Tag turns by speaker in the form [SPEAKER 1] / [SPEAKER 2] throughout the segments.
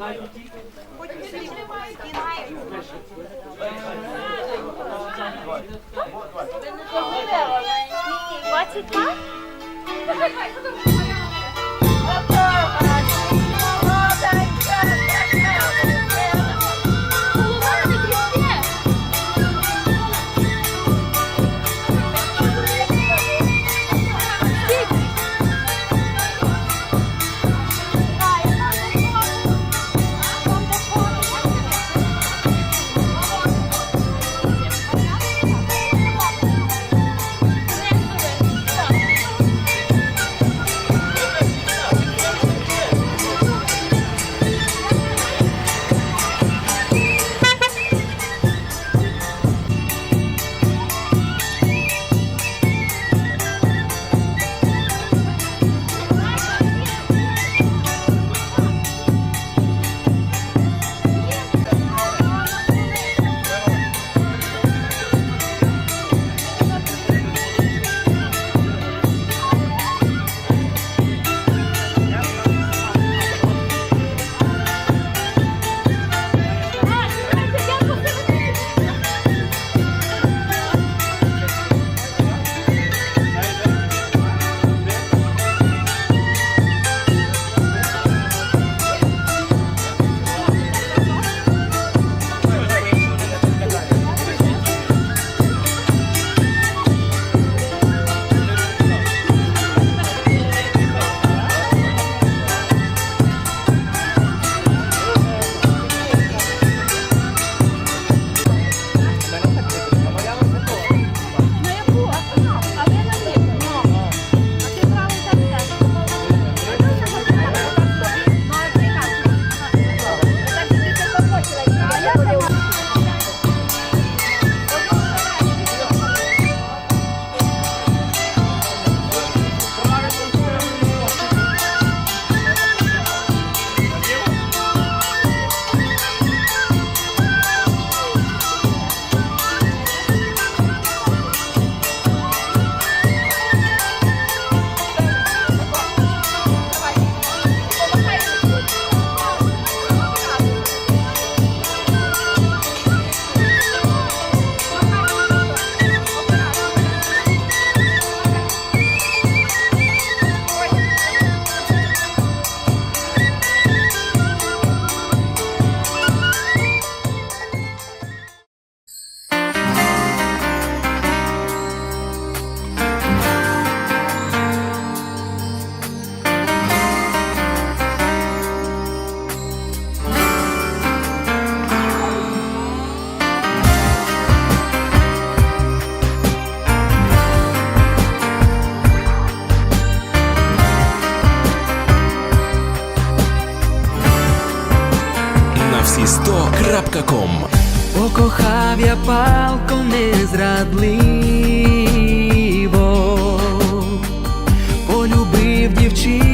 [SPEAKER 1] What's it called? крапка.ком
[SPEAKER 2] Покохав я палко незрадливо, полюбив дівчину.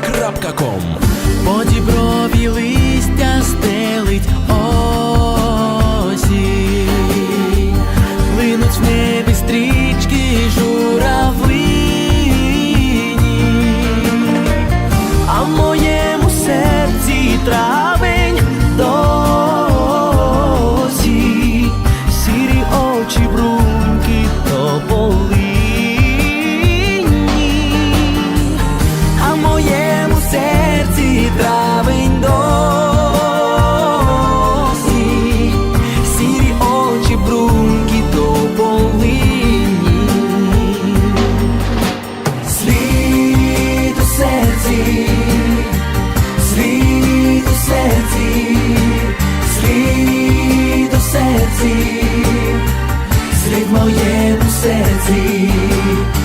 [SPEAKER 2] Крапкаком
[SPEAKER 3] You.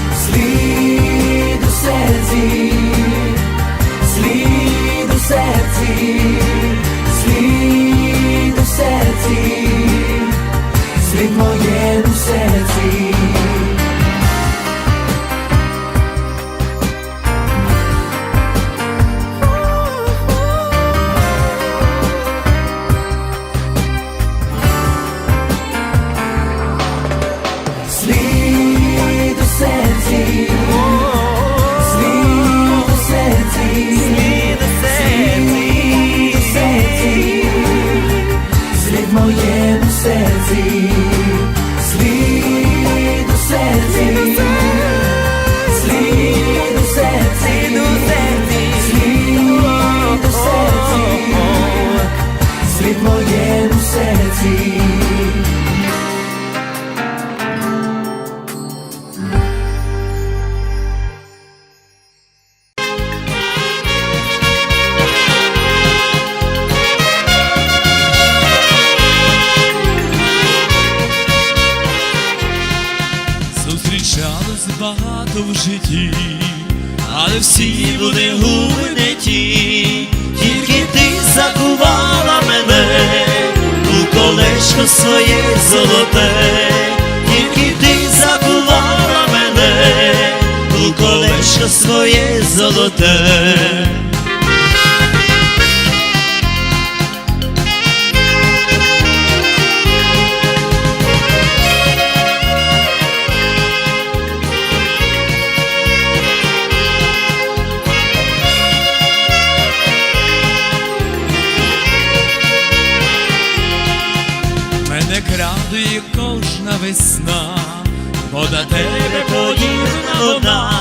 [SPEAKER 3] Багато в житті, але всі вони губи не ті, тільки ти закувала мене у колечко своє золоте, тільки ти закувала мене у колечко своє золоте. Тебе подібна вона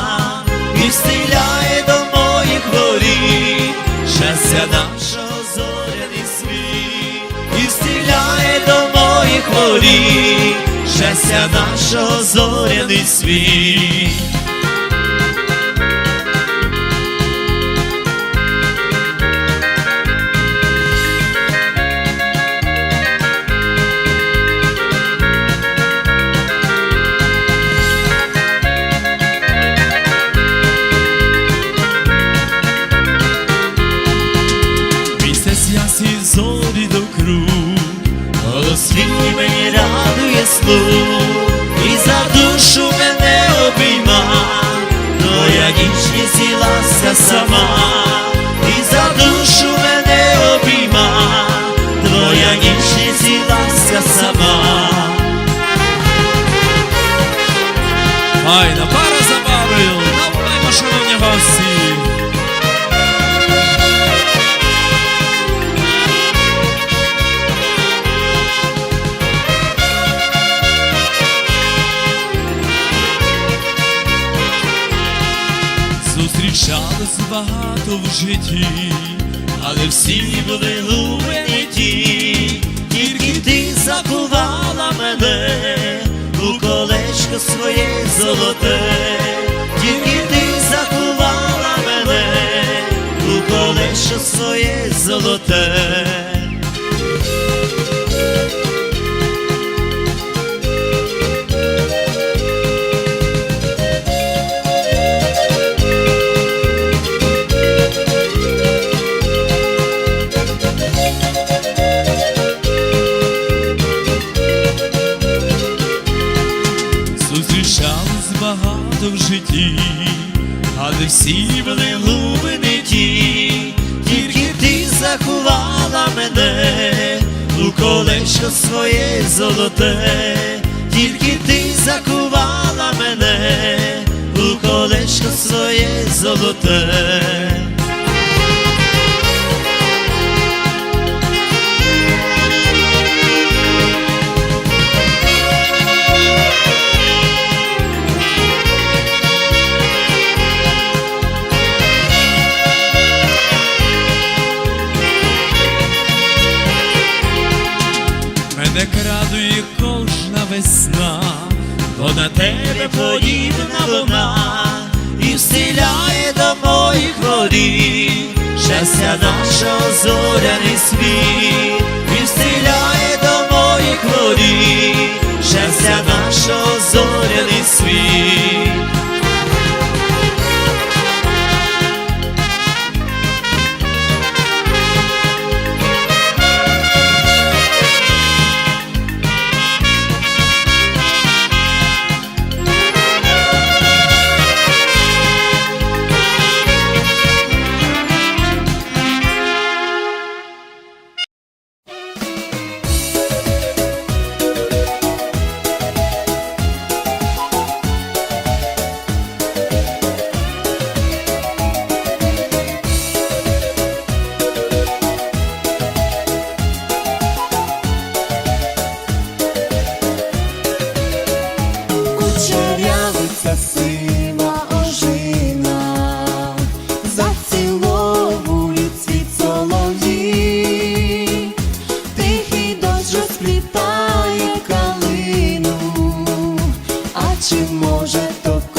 [SPEAKER 3] і стріляє до моїх воріт, щастя нашого зоряний світ, і стріляє до моїх воріт, щастя нашого зоряний світ. sama багато в житті, але всі були губи ті, тільки ти закувала мене у колечко своє золоте, тільки ти закувала мене у колечко своє золоте. Зустрічались багато в житті, але всі були губи не ті, тільки ти заховала мене у колечко своє золоте, тільки ти заховала мене у колечко своє золоте. Моїх щастя нашого зоряний світ, він стріляє до моїх воріт, щастя нашого зоряний може
[SPEAKER 4] то